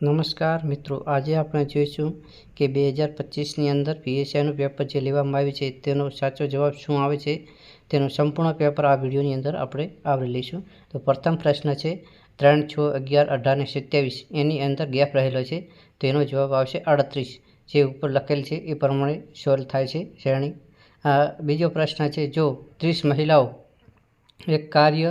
નમસ્કાર મિત્રો, આજે આપણે જોઈશું કે બે હજાર પચીસની અંદર પીએસઆઈનું પેપર જે લેવામાં આવ્યું છે, તેનો સાચો જવાબ શું આવે છે, તેનો સંપૂર્ણ પેપર આ વિડીયોની અંદર આપણે આવરી લઈશું. તો પ્રથમ પ્રશ્ન છે, ત્રણ છ અગિયાર અઢાર ને સત્યાવીસ એની અંદર ગેપ રહેલો છે તો એનો જવાબ આવશે આડત્રીસ. જે ઉપર લખેલ છે એ પ્રમાણે સોલ્વ થાય છે શ્રેણી. બીજો પ્રશ્ન છે, જો ત્રીસ મહિલાઓ એક કાર્ય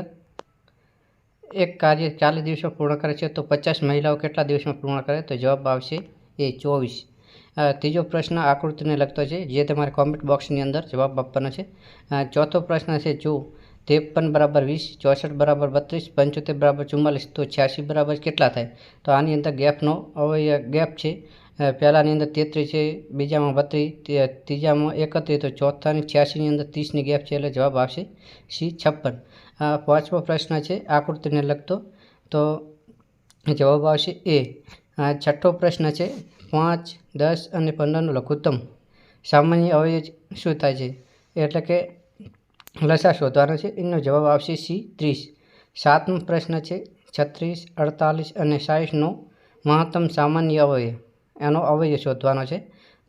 એક કાર્ય ચાલીસ દિવસમાં પૂર્ણ કરે છે, તો પચાસ મહિલાઓ કેટલા દિવસમાં પૂર્ણ કરે? તો જવાબ આવશે એ ચોવીસ. ત્રીજો પ્રશ્ન આકૃતિને લગતો છે, જે તમારે કોમેન્ટ બોક્સની અંદર જવાબ આપવાનો છે. ચોથો પ્રશ્ન છે જો ત્રેપન બરાબર વીસ, ચોસઠ બરાબર બત્રીસ, પંચોતેર બરાબર ચુમ્માલીસ, તો છ્યાસી બરાબર કેટલા થાય? તો આની અંદર ગેપનો અવય ગેપ છે. પહેલાંની અંદર તેત્રીસ છે, બીજામાં બત્રીસ ત્રીજામાં એકત્રીસ, તો ચોથાની છ્યાસીની અંદર ત્રીસની ગેપ છે એટલે જવાબ આવશે સી છપ્પન. અ, પાંચમો પ્રશ્ન છે આકૃતિને લગતો તો જવાબ આવશે એ. છઠ્ઠો પ્રશ્ન છે પાંચ દસ અને પંદરનો લઘુત્તમ સામાન્ય અવયવ શું થાય છે? એટલે કે લસા શોધવાનો છે એનો જવાબ આવશે સી ત્રીસ. સાતમો પ્રશ્ન છે છત્રીસ અડતાલીસ અને સાઠનો મહત્તમ સામાન્ય અવયવ. એનો અવયવ શોધવાનો છે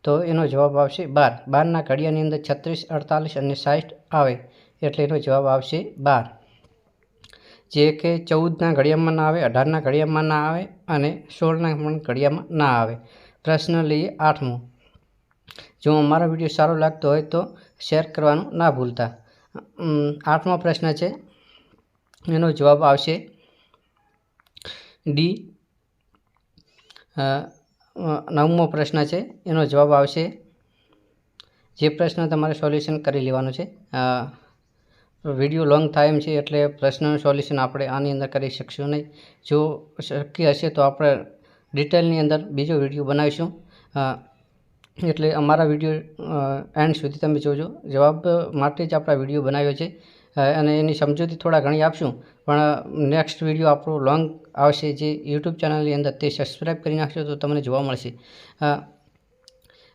તો એનો જવાબ આવશે બાર. બારના ઘડિયાની અંદર છત્રીસ અડતાલીસ અને સાઠ આવે એટલે એનો જવાબ આવશે બાર. જે કે ચૌદના ઘડિયામાં ના આવે, અઢારના ઘડિયામાં ના આવે અને સોળના પણ ઘડિયામાં ના આવે. પ્રશ્ન લઈએ આઠમો. જો અમારો વીડિયો સારો લાગતો હોય તો શેર કરવાનું ના ભૂલતા. આઠમો પ્રશ્ન છે. એનો જવાબ આવશે ડી નવમો પ્રશ્ન છે. એનો જવાબ આવશે જે પ્રશ્ન તમારે સોલ્યુશન કરી લેવાનું છે. વીડિયો લોંગ ટાઈમ છે એટલે પ્રશ્નનું સોલ્યુશન આપણે આની અંદર કરી શકશું નહીં. જો શક્ય હશે તો આપણે ડિટેલની અંદર બીજો વીડિયો બનાવીશું. એટલે અમારા વીડિયો એન્ડ સુધી તમે જોજો. જવાબ માટે જ આપણા વીડિયો બનાવ્યો છે. અને એની સમજૂતી થોડા ઘણી આપશું. પણ નેક્સ્ટ વીડિયો આપણો લોંગ આવશે જે યુટ્યુબ ચેનલની અંદર તે સબસ્ક્રાઈબ કરી નાખશો તો તમને જોવા મળશે.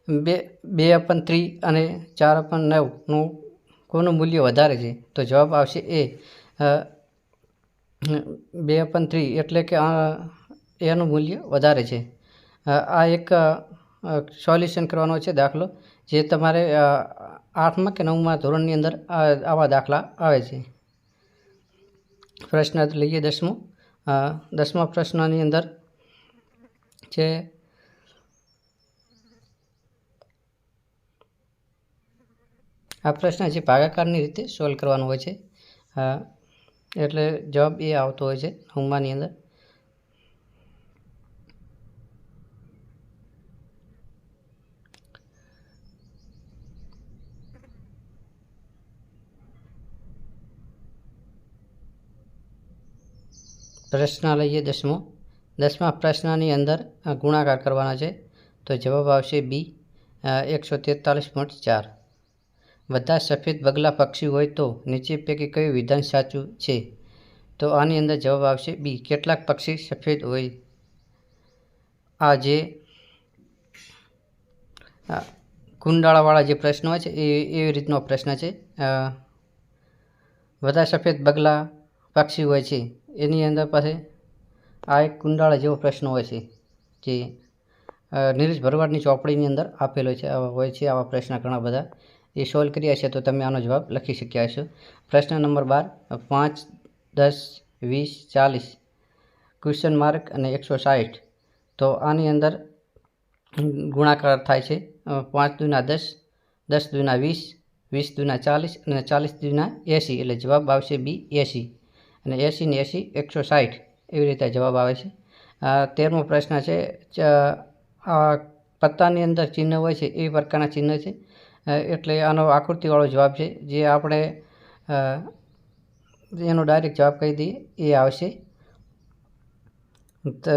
બે બે અપન થ્રી અને ચાર અપન નવનું કોનું મૂલ્ય વધારે છે? તો જવાબ આવશે એ બે અપન થ્રી એટલે કે એનું મૂલ્ય વધારે છે. આ એક સોલ્યુશન કરવાનો છે દાખલો, જે તમારે આઠમા કે નવમા ધોરણની અંદર આવા દાખલા આવે છે. પ્રશ્ન લઈએ દસમો. દસમા પ્રશ્નની અંદર છે આ પ્રશ્ન છે, ભાગાકારની રીતે સોલ્વ કરવાનો હોય છે. એટલે જવાબ એ આવતો હોય છે નવમાની અંદર. પ્રશ્ન લઈએ દસમો. દસમા પ્રશ્નની અંદર ગુણાકાર કરવાના છે, તો જવાબ આવશે બી એકસો તેતાલીસ પોઈન્ટ ચાર. બધા સફેદ બગલા પક્ષી હોય તો નીચે પૈકી કયું વિધાન સાચું છે? તો આની અંદર જવાબ આવશે બી, કેટલાક પક્ષી સફેદ હોય. આ જે કુંડાળાવાળા જે પ્રશ્નો છે, એ, એવી રીતનો પ્રશ્ન છે. બધા સફેદ બગલા પક્ષી હોય છે. એની અંદર પાસે આ એક કુંડાળા જેવો પ્રશ્ન હોય છે, જે નીરજ ભરવાડની ચોપડીની અંદર આપેલો છે હોય છે આવા પ્રશ્ન ઘણા બધા. એ સોલ્વ કર્યા છે તો તમે આનો જવાબ લખી શક્યા છો પ્રશ્ન નંબર બાર, પાંચ, દસ, વીસ, ચાલીસ ક્વેશ્ચન માર્ક અને એકસો સાઠ તો આની અંદર ગુણાકાર થાય છે પાંચ દુના દસ દસ દુના વીસ વીસ દુના ચાલીસ અને ચાલીસ દુના એંસી. એટલે જવાબ આવશે બી એંસી. અને એંસી ને એંસી એકસો સાઠ એવી રીતે જવાબ આવે છે. તેરમો પ્રશ્ન છે પત્તાની અંદર ચિહ્ન હોય છે, એ પ્રકારના ચિહ્ન છે. એટલે આનો આકૃતિવાળો જવાબ છે. જે આપણે એનો ડાયરેક્ટ જવાબ કહી દઈએ, એ આવશે. તો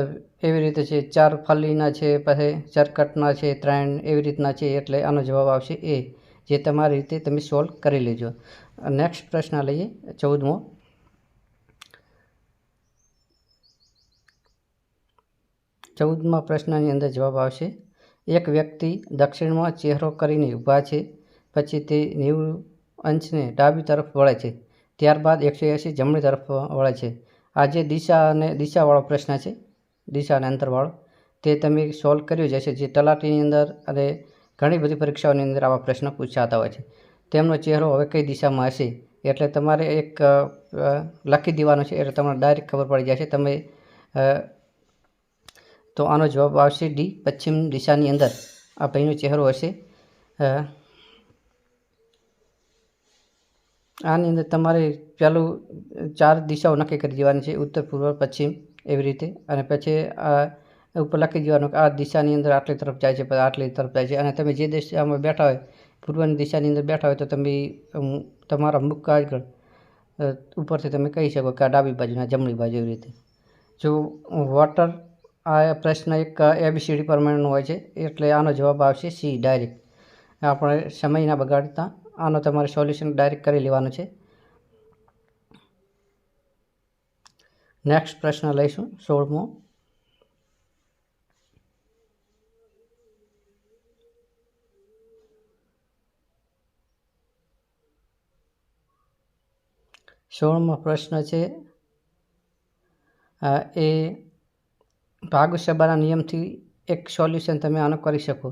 એવી રીતે છે, ચાર ફલીના છે, પછી ચરકટના છે, ત્રણ એવી રીતના છે, એટલે આનો જવાબ આવશે એ, જે તમારી રીતે તમે સોલ્વ કરી લેજો. નેક્સ્ટ પ્રશ્ન લઈએ, ચૌદમો. ચૌદમા પ્રશ્નની અંદર જવાબ આવશે. એક વ્યક્તિ દક્ષિણમાં ચહેરો કરીને ઊભા છે, પછી તે નેવું અંશને ડાબી તરફ વળે છે, ત્યારબાદ એકસો એંસી જમણી તરફ વળે છે. આ જે દિશા અને દિશાવાળો પ્રશ્ન છે. દિશા અને અંતરવાળો. તે તમે સોલ્વ કર્યું જ હશે, જે તલાટીની અંદર અને ઘણી બધી પરીક્ષાઓની અંદર આવા પ્રશ્ન પૂછાતા હોય છે. તેમનો ચહેરો હવે કઈ દિશામાં હશે? એટલે તમારે એક લખી દેવાનો છે, એટલે તમને ડાયરેક્ટ ખબર પડી જશે. તમે તો આનો જવાબ આવશે ડી, પશ્ચિમ દિશાની અંદર. આ ભાઈનો ચહેરો હશે. આની અંદર તમારે પહેલું ચાર દિશાઓ નક્કી કરી દેવાની છે. ઉત્તર, પૂર્વ, પશ્ચિમ એવી રીતે. અને પછી આ ઉપર લખી દેવાનું કે આ દિશાની અંદર આટલી તરફ જાય છે આટલી તરફ જાય છે. અને તમે જે દિશામાં બેઠા હોય, પૂર્વની દિશાની અંદર બેઠા હોય, તો તમે તમારા મુખ આગળ ઉપરથી તમે કહી શકો કે આ ડાબી બાજુના જમણી બાજુ એવી રીતે. જો વોટર આ પ્રશ્ન એક એબીસીડી પ્રમાણેનો હોય છે, એટલે આનો જવાબ આવશે સી ડાયરેક્ટ આપણે સમયના બગાડતા આનો તમારે સોલ્યુશન ડાયરેક્ટ કરી લેવાનું છે. નેક્સ્ટ પ્રશ્ન લઈશું સોળમો. સોળમો પ્રશ્ન છે એ ભાગસભાના નિયમથી એક સોલ્યુશન તમે આનો કરી શકો.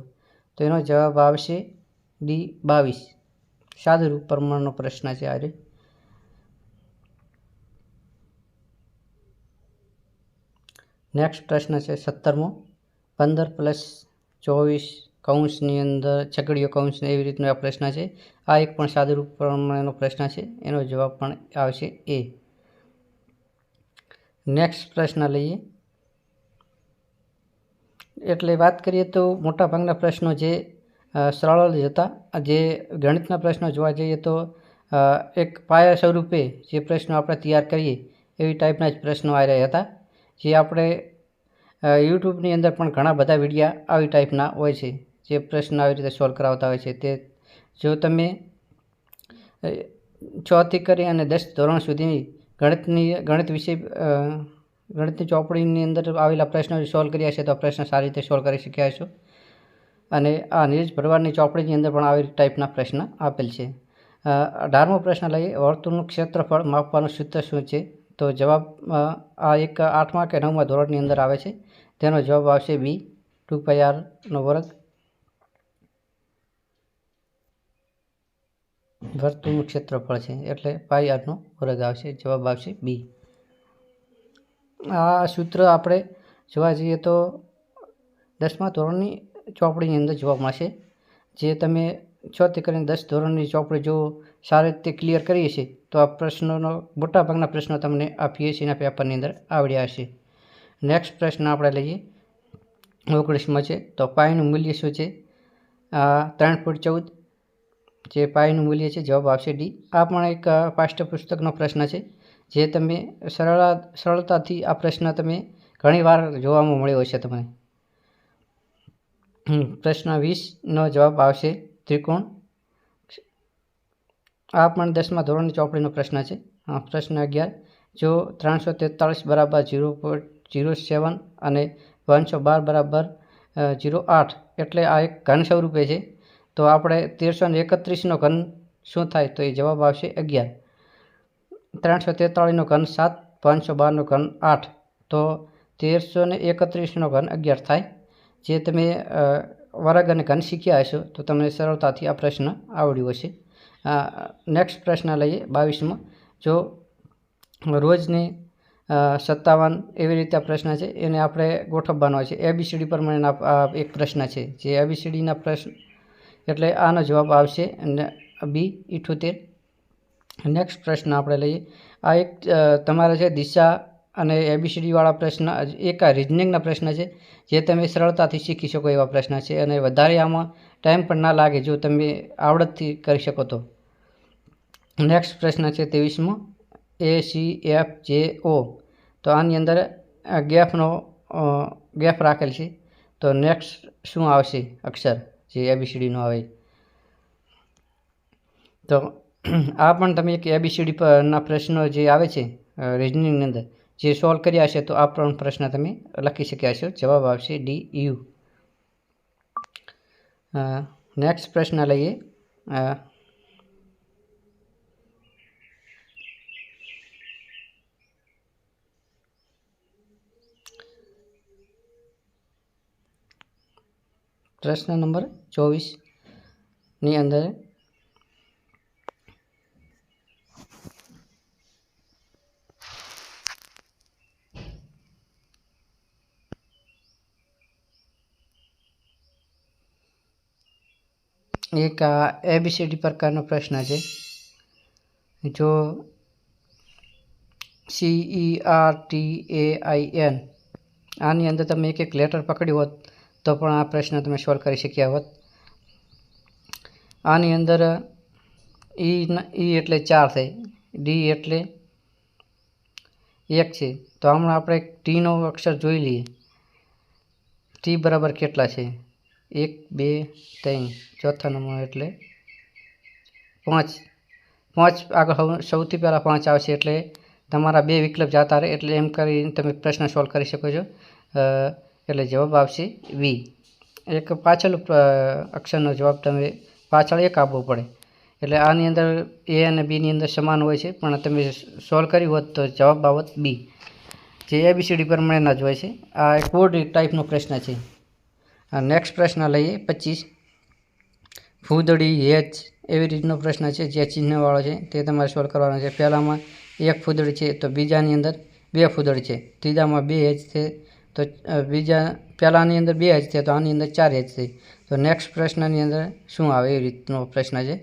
તો એનો જવાબ આવશે ડી બાવીસ. સાદુરૂપ પ્રમાણનો પ્રશ્ન છે આજે. નેક્સ્ટ પ્રશ્ન છે સત્તરમો. પંદર પ્લસ ચોવીસ કૌંસની અંદર છકડીઓ કૌંસ એવી રીતનો આ પ્રશ્ન છે. આ એક પણ સાદુરૂપ પ્રમાણેનો પ્રશ્ન છે. એનો જવાબ પણ આવશે એ. નેક્સ્ટ પ્રશ્ન લઈએ. એટલે વાત કરીએ તો મોટાભાગના પ્રશ્નો જે સરળ જ હતા. જે ગણિતના પ્રશ્નો જોવા જઈએ તો એક પાયા સ્વરૂપે જે પ્રશ્નો આપણે તૈયાર કરીએ, એવી ટાઈપના જ પ્રશ્નો આવી રહ્યા હતા. જે આપણે યુટ્યુબની અંદર પણ ઘણા બધા વિડીયા આવી ટાઈપના હોય છે. જે પ્રશ્ન આવી રીતે સોલ્વ કરાવતા હોય છે. તે જો તમે છથી કરી અને દસ ધોરણ સુધીની ગણિતની, ગણિત વિશે ગણિતની ચોપડીની અંદર આવેલા પ્રશ્નો સોલ્વ કર્યા છે તો પ્રશ્ન સારી રીતે સોલ્વ કરી શક્યા છો અને આ નીરજ ભરવાડની ચોપડીની અંદર પણ આવી ટાઈપના પ્રશ્ન આપેલ છે. અઢારમો પ્રશ્ન લઈએ. વર્તુળનું ક્ષેત્રફળ માપવાનું સૂત્ર શું છે? તો જવાબ આ એક આઠમા કે નવમા ધોરણની અંદર આવે છે. તેનો જવાબ આવશે બી, ટુ પાઈ આરનો વર્ગ. વર્તુળનું ક્ષેત્રફળ છે એટલે પાઈ આરનો વર્ગ આવશે. જવાબ આવશે બી. આ સૂત્ર આપણે જોવા જઈએ તો દસમા ધોરણની ચોપડીની અંદર જોવા મળશે. જે તમે છથી કરીને દસ ધોરણની ચોપડી જો સારી રીતે ક્લિયર કરીએ છીએ, તો આ પ્રશ્નોનો મોટાભાગના પ્રશ્નો તમને આ પીએસસીના પેપરની અંદર આવડ્યા હશે. નેક્સ્ટ પ્રશ્ન આપણે લઈએ. ઓગણીસમાં છે, તો પાયનું મૂલ્ય શું છે? ત્રણ ફૂટ ચૌદ. જે પાયનું મૂલ્ય છે, જવાબ આવશે ડી આ પણ એક પાઠ્યપુસ્તકનો પ્રશ્ન છે. જે તમે સરળા, સરળતાથી આ પ્રશ્ન તમે ઘણીવાર જોવામાં મળ્યો હશે તમને. પ્રશ્ન વીસનો જવાબ આવશે ત્રિકોણ. આ પણ દસમા ધોરણની ચોપડીનો પ્રશ્ન છે. પ્રશ્ન અગિયાર. જો ત્રણસો તેતાળીસ બરાબર ઝીરો પોઈન્ટ ઝીરો સેવન અને પાંચસો બાર બરાબર ઝીરો આઠ, એટલે આ એક ઘન સ્વરૂપે છે. તો આપણે તેરસો ને એકત્રીસનો ઘન શું થાય? તો એ જવાબ આવશે અગિયાર. ત્રણસો તેતાળીસનો ઘન સાત, પાંચસો બારનો ઘન આઠ. તો તેરસો ને એકત્રીસનો ઘન અગિયાર થાય. જે તમે વર્ગ અને ઘન શીખ્યા હશો, તો તમને સરળતાથી આ પ્રશ્ન આવડ્યો હશે. નેક્સ્ટ પ્રશ્ન લઈએ બાવીસમાં. જો રોજની સત્તાવન એવી રીતે પ્રશ્ન છે, એને આપણે ગોઠવવાનો છે. એબીસીડી પ્રમાણેના એક પ્રશ્ન છે. જે એબીસીડીના પ્રશ્ન, એટલે આનો જવાબ આવશે બી ઇઠોતેર. નેક્સ્ટ પ્રશ્ન આપણે લઈએ. આ એક તમારે છે દિશા અને એબીસીડીવાળા પ્રશ્ન, એક આ રિઝનિંગના પ્રશ્ન છે, જે તમે સરળતાથી શીખી શકો એવા પ્રશ્ન છે અને વધારે આમાં ટાઈમ પણ ના લાગે જો તમે આવડતથી કરી શકો તો. નેક્સ્ટ પ્રશ્ન છે ત્રેવીસમો એ સી એફ જે ઓ તો આની અંદર ગેફનો ગેફ રાખેલ છે. તો નેક્સ્ટ શું આવશે? અક્ષર, જે એબીસીડીનો આવે. તો આ પણ તમે એક એબીસીડી પરના પ્રશ્નો જે આવે છે રિઝનિંગની અંદર, જે સોલ્વ કર્યા હશે તો આ પણ પ્રશ્ન તમે લખી શક્યા છો જવાબ આવશે ડી યુ નેક્સ્ટ પ્રશ્ન લઈએ. પ્રશ્ન નંબર ચોવીસની અંદર એક આ એબીસીડી પ્રકારનો પ્રશ્ન છે. જો C E R T A I N આની અંદર તમે એક એક લેટર પકડ્યું હોત, તો પણ આ પ્રશ્ન તમે સોલ્વ કરી શક્યા હોત. આની અંદર ઈ ઈ એટલે ચાર થઈ ડી એટલે એક છે. તો હમણાં આપણે ટીનો અક્ષર જોઈ લઈએ. ટી બરાબર કેટલા છે? એક, બે, ત્રણ, ચોથા નંબર એટલે પાંચ. પાંચ આગળ સૌથી પહેલાં પાંચ આવશે એટલે તમારા બે વિકલ્પ જતા રહે એટલે એમ કરીને તમે પ્રશ્ન સોલ્વ કરી શકો છો. એટલે જવાબ આવશે વી. એક પાછળ અક્ષરનો જવાબ તમે પાછળ એક આપવો પડે. એટલે આની અંદર એ અને બીની અંદર સમાન હોય છે, પણ તમે સોલ્વ કર્યું હોત તો જવાબ આવત બી. જે એબીસીડી પ્રમાણેના જ હોય છે. આ એક કોડ ટાઈપનો પ્રશ્ન છે. નેક્સ્ટ પ્રશ્ન લઈએ, પચીસ. ફૂદડી હેચ એવી રીતનો પ્રશ્ન છે જે ચિહ્નવાળો છે, તે તમારે સોલ્વ કરવાનો છે. પહેલાંમાં એક ફૂદડી છે, તો બીજાની અંદર બે ફૂદડી છે. ત્રીજામાં બે હેચ છે, તો બીજા, પહેલાંની અંદર બે હેચ છે, તો આની અંદર ચાર હેચ છે. તો નેક્સ્ટ પ્રશ્નની અંદર શું આવે? એ રીતનો પ્રશ્ન છે.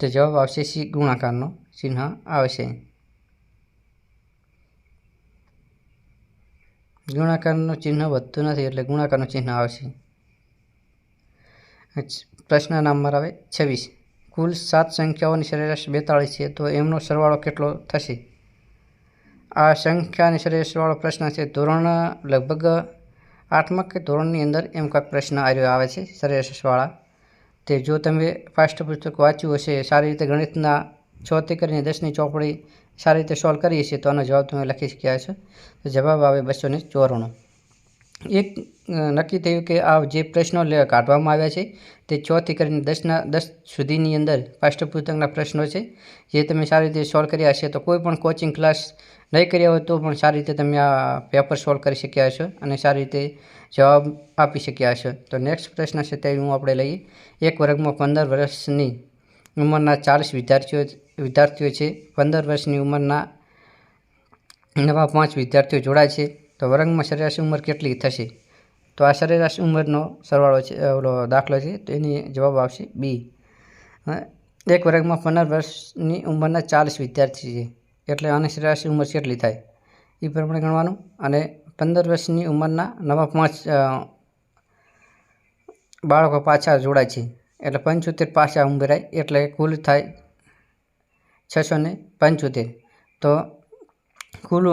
તો જવાબ આવશે સી, ગુણાકારનો ચિહ્ન આવશે. ગુણાકારનું ચિહ્ન વધતું નથી એટલે ગુણાકારનું ચિહ્ન આવશે. પ્રશ્ન નંબર આવે છવ્વીસ. કુલ સાત સંખ્યાઓની સરેરાશ બેતાળીસ છે, તો એમનો સરવાળો કેટલો થશે? આ સંખ્યાની સરેરાશવાળો પ્રશ્ન છે, ધોરણ લગભગ આઠમા કે ધોરણની અંદર એમ કાંઈક પ્રશ્ન આવ્યો આવે છે સરેરાશવાળા તે જો તમે પાઠ્યપુસ્તક વાંચ્યું હશે, સારી રીતે ગણિતના છથી કરીને દસની ચોપડી સારી રીતે સોલ્વ કરીએ છીએ તો આનો જવાબ તમે લખી શક્યા છો તો જવાબ આવે બસો ને ચોરાણું. એક નક્કી થયું કે આ જે પ્રશ્નો કાઢવામાં આવ્યા છે, તે છથી કરીને દસના, દસ સુધીની અંદર પાઠ્યપુસ્તકના પ્રશ્નો છે. જે તમે સારી રીતે સોલ્વ કર્યા હશે તો કોઈ પણ કોચિંગ ક્લાસ નહીં કર્યા હોય તો પણ સારી રીતે તમે આ પેપર સોલ્વ કરી શક્યા હશો અને સારી રીતે જવાબ આપી શક્યા હશો. તો નેક્સ્ટ પ્રશ્ન છે તે હું આપણે લઈએ. એક વર્ગમાં પંદર વર્ષની ઉંમરના ચાલીસ વિદ્યાર્થીઓ વિદ્યાર્થીઓ છે. પંદર વર્ષની ઉંમરના નવા પાંચ વિદ્યાર્થીઓ જોડાય છે. તો વર્ગમાં સરેરાશ ઉંમર કેટલી થશે? તો આ સરેરાશ ઉંમરનો સરવાળો છે ઓલો દાખલો છે. તો એની જવાબ આવશે બી. એક વર્ગમાં પંદર વર્ષની ઉંમરના ચાલીસ વિદ્યાર્થી છે. એટલે આની સરેરાશ ઉંમર કેટલી થાય? એ પ્રમાણે ગણવાનું. અને પંદર વર્ષની ઉંમરના નવા પાંચ બાળકો પાછા જોડાય છે. એટલે પંચોતેર પાછા ઉમેરાય એટલે કુલ થાય છસો ને પંચોતેર. તો કુલ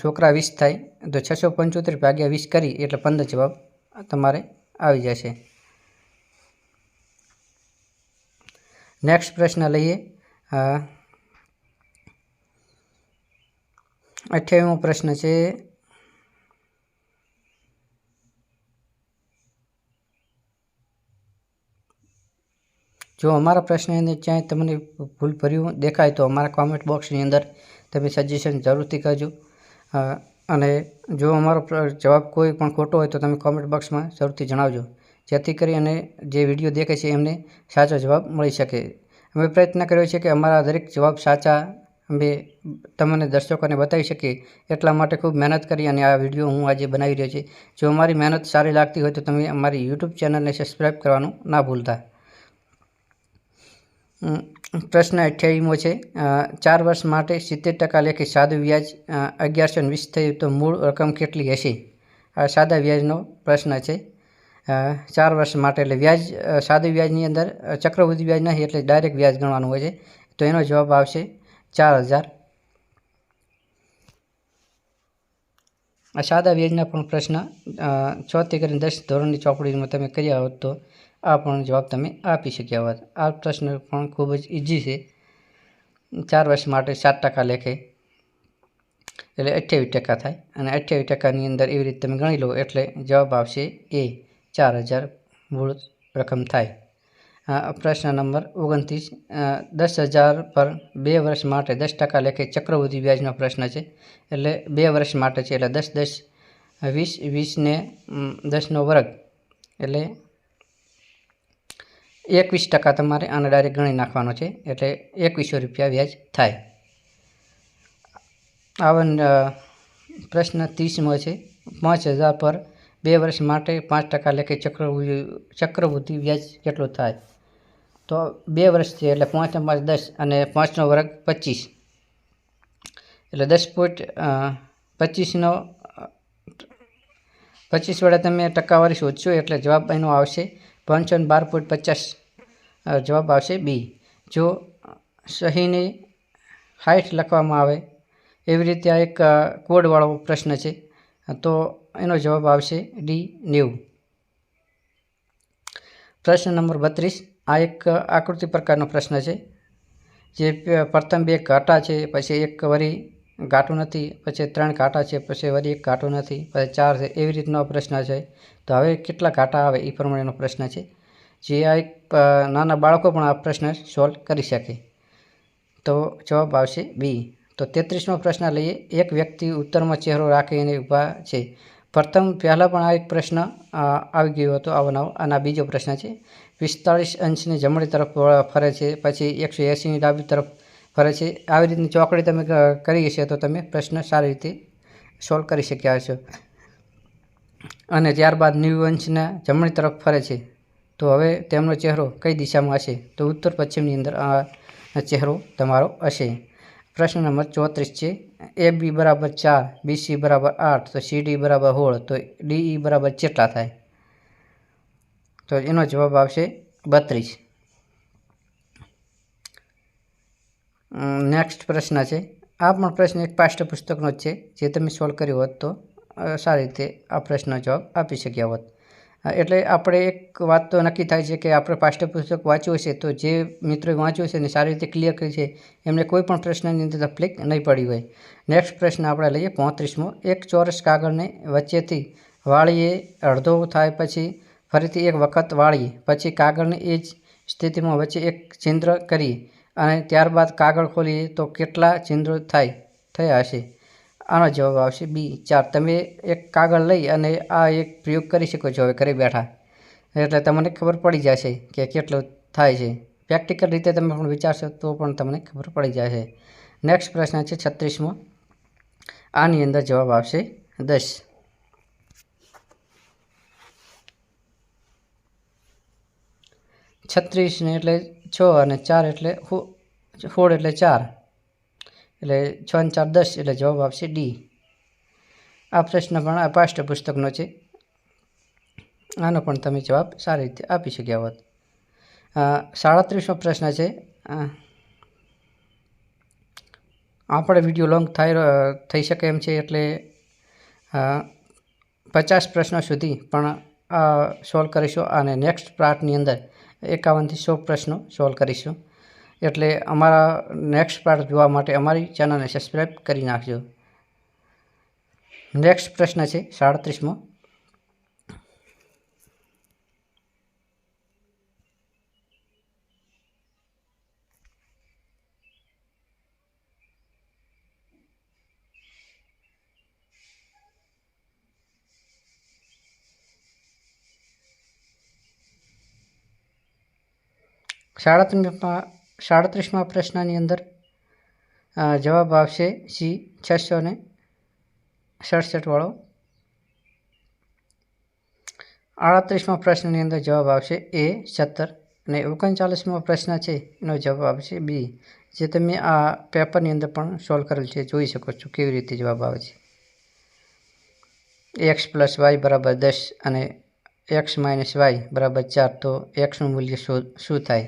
છોકરા વીસ થાય, તો છસો પંચોતેર ભાગ્યા વીસ કરી, એટલે પંદર જવાબ તમારે આવી જશે. નેક્સ્ટ પ્રશ્ન લઈએ. અઠ્યાવીમો પ્રશ્ન છે. જો અમારા પ્રશ્નની અંદર ક્યાંય તમને ભૂલ ભર્યું દેખાય તો અમારા કોમેન્ટ બોક્સની અંદર તમે સજેશન જરૂરથી કરજો. અને જો અમારો જવાબ કોઈ પણ ખોટો હોય તો તમે કોમેન્ટ બોક્સમાં જરૂરથી જણાવજો. જેથી કરી અને જે વીડિયો દેખે છે એમને સાચો જવાબ મળી શકે. અમે પ્રયત્ન કર્યો છે કે અમારા દરેક જવાબ સાચા અમે તમને દર્શકોને બતાવી શકીએ. એટલા માટે ખૂબ મહેનત કરી અને આ વીડિયો હું આજે બનાવી રહ્યો છું. જો અમારી મહેનત સારી લાગતી હોય તો તમે અમારી યુટ્યુબ ચેનલને સબસ્ક્રાઈબ કરવાનું ના ભૂલતા. પ્રશ્ન અઠ્યાવીમો છે. ચાર વર્ષ માટે સિત્તેર ટકા લેખે સાદું વ્યાજ અગિયારસો વીસ થયું તો મૂળ રકમ કેટલી હશે? આ સાદા વ્યાજનો પ્રશ્ન છે. ચાર વર્ષ માટે એટલે વ્યાજ સાદુ વ્યાજની અંદર ચક્રવૃદ્ધિ વ્યાજ નહીં એટલે ડાયરેક્ટ વ્યાજ ગણવાનું હોય છે. તો એનો જવાબ આવશે ચાર હજાર આ સાદા વ્યાજના પણ પ્રશ્ન ચોથી કરીને દસ ધોરણની ચોપડીમાં તમે કર્યા હોત તો આ પણ જવાબ તમે આપી શક્યા હોત. આ પ્રશ્ન પણ ખૂબ જ ઇઝી છે. ચાર વર્ષ માટે સાત ટકા લેખે, એટલે અઠ્યાવીસ ટકા થાય. અને અઠ્યાવીસ ટકાની અંદર એવી રીતે તમે ગણી લો એટલે જવાબ આવશે એ, ચાર હજાર મૂળ રકમ થાય. પ્રશ્ન નંબર ઓગણત્રીસ દસ હજાર પર બે વર્ષ માટે દસ ટકા લેખે ચક્રવૃદ્ધિ વ્યાજનો પ્રશ્ન છે. એટલે બે વર્ષ માટે છે, એટલે દસ દસ, વીસ વીસને દસનો વર્ગ. એટલે એકવીસ ટકા તમારે આને ડાયરેક્ટ ગણી નાખવાનો છે, એટલે એકવીસો રૂપિયા વ્યાજ થાય. આવા પ્રશ્ન ત્રીસમો છે, પાંચ હજાર પર બે વર્ષ માટે પાંચ ટકા લેખે ચક્રવૃદ્ધિ ચક્રવૃદ્ધિ વ્યાજ કેટલું થાય? તો બે વર્ષથી એટલે પાંચ પાંચ દસ અને પાંચનો વર્ગ પચીસ. એટલે દસ પોઈન્ટ પચીસનો પચીસ વડે તમે ટકાવારી શોધશો એટલે જવાબ એનો આવશે પાંચસો બાર પોઈન્ટ પચાસ. જવાબ આવશે બી. જો સહીને હાઈટ લખવામાં આવે એવી રીતે આ એક કોડવાળો પ્રશ્ન છે, તો એનો જવાબ આવશે ડી નેવું. પ્રશ્ન નંબર બત્રીસ. આ એક આકૃતિ પ્રકારનો પ્રશ્ન છે. જે પ્રથમ બે ઘાટા છે, પછી એક વરી ઘાટું નથી, પછી ત્રણ ઘાટા છે, પછી વરી એક ઘાટું નથી, પછી ચાર છે, એવી રીતનો પ્રશ્ન છે. તો હવે કેટલા ઘાટા આવે એ પ્રમાણેનો પ્રશ્ન છે. જે આ એક નાના બાળકો પણ આ પ્રશ્ન સોલ્વ કરી શકે. તો જવાબ આવશે બી. તો તેત્રીસમો પ્રશ્ન લઈએ. એક વ્યક્તિ ઉત્તરમાં ચહેરો રાખીને ઊભા છે. પ્રથમ પહેલાં પણ આ એક પ્રશ્ન આવી ગયો હતો, આવો નવો અને આ બીજો પ્રશ્ન છે. પિસ્તાળીસ અંશની જમણી તરફ ફરે છે, પછી એકસો એંસીની ડાબી તરફ ફરે છે. આવી રીતની ચોકડી તમે કરી હશે તો તમે પ્રશ્ન સારી રીતે સોલ્વ કરી શક્યા હશો. અને ત્યારબાદ નેવું અંશના જમણી તરફ ફરે છે. તો હવે તેમનો ચહેરો કઈ દિશામાં હશે? તો ઉત્તર પશ્ચિમની અંદર આ ચહેરો તમારો હશે. પ્રશ્ન નંબર ચોત્રીસ છે. એ બી બરાબર ચાર બીસી બરાબર આઠ, તો સી ડી બરાબર હોળ તો ડીઈ બરાબર કેટલા થાય? તો એનો જવાબ આવશે બત્રીસ. નેક્સ્ટ પ્રશ્ન છે. આ પણ પ્રશ્ન એક પાઠ્યપુસ્તકનો જ છે. જે તમે સોલ્વ કર્યો હોત તો સારી રીતે આ પ્રશ્નનો જવાબ આપી શક્યા હોત. એટલે આપણે એક વાત તો નક્કી થાય છે કે આપણે પાઠ્યપુસ્તક વાંચ્યું હશે તો જે મિત્રોએ વાંચ્યું છે ને સારી રીતે ક્લિયર કર્યું છે, એમને કોઈ પણ પ્રશ્નની અંદર તકલીફ નહીં પડી હોય. નેક્સ્ટ પ્રશ્ન આપણે લઈએ, પોત્રીસમો. એક ચોરસ કાગળને વચ્ચેથી વાળીએ અડધો થાય પછી ફરીથી એક વખત વાળી, પછી કાગળને એ જ સ્થિતિમાં વચ્ચે એક છિદ્ર કરી અને ત્યારબાદ કાગળ ખોલીએ તો કેટલા છિદ્રો થાય, થયા હશે? આનો જવાબ આવશે બી ચાર. તમે એક કાગળ લઈ અને આ એક પ્રયોગ કરી શકો છો હવે ઘરે બેઠા. એટલે તમને ખબર પડી જશે કે કેટલું થાય છે. પ્રેક્ટિકલ રીતે તમે પણ વિચારશો તો પણ તમને ખબર પડી જશે. નેક્સ્ટ પ્રશ્ન છે છત્રીસમો. આની અંદર જવાબ આવશે દસ. છત્રીસને એટલે છ અને ચાર એટલે સોળ એટલે ચાર. એટલે છ અને ચાર દસ એટલે જવાબ આવશે ડી આ પ્રશ્ન પણ, આ પાઠ્યપુસ્તકનો છે. આનો પણ તમે જવાબ સારી રીતે આપી શક્યા હોત. સાડત્રીસમો પ્રશ્ન છે. આપણે વીડિયો લોંગ થઈ થઈ શકે એમ છે એટલે પચાસ પ્રશ્નો સુધી, પણ સોલ્વ કરીશું અને નેક્સ્ટ પાર્ટની અંદર એકાવનથી સો પ્રશ્નો સોલ્વ કરીશું. એટલે અમારા નેક્સ્ટ પાર્ટ જોવા માટે અમારી ચેનલને સબસ્ક્રાઈબ કરી નાખજો. નેક્સ્ટ પ્રશ્ન છે સાડત્રીસમો. સાડત્રીસમાં સાડત્રીસમાં પ્રશ્નની અંદર જવાબ આવશે સી છસો ને સડસઠવાળો આડત્રીસમાં પ્રશ્નની અંદર જવાબ આવશે એ સત્તર અને ઓગણચાલીસમાં પ્રશ્ન છે એનો જવાબ આવશે બી જે તમે આ પેપરની અંદર પણ સોલ્વ કરેલ છે જોઈ શકો છો કેવી રીતે જવાબ આવે છે એક્સ પ્લસ વાય બરાબર દસ અને એક્સ માઇનસ વાય બરાબર ચાર તો એક્સનું મૂલ્ય શું શું થાય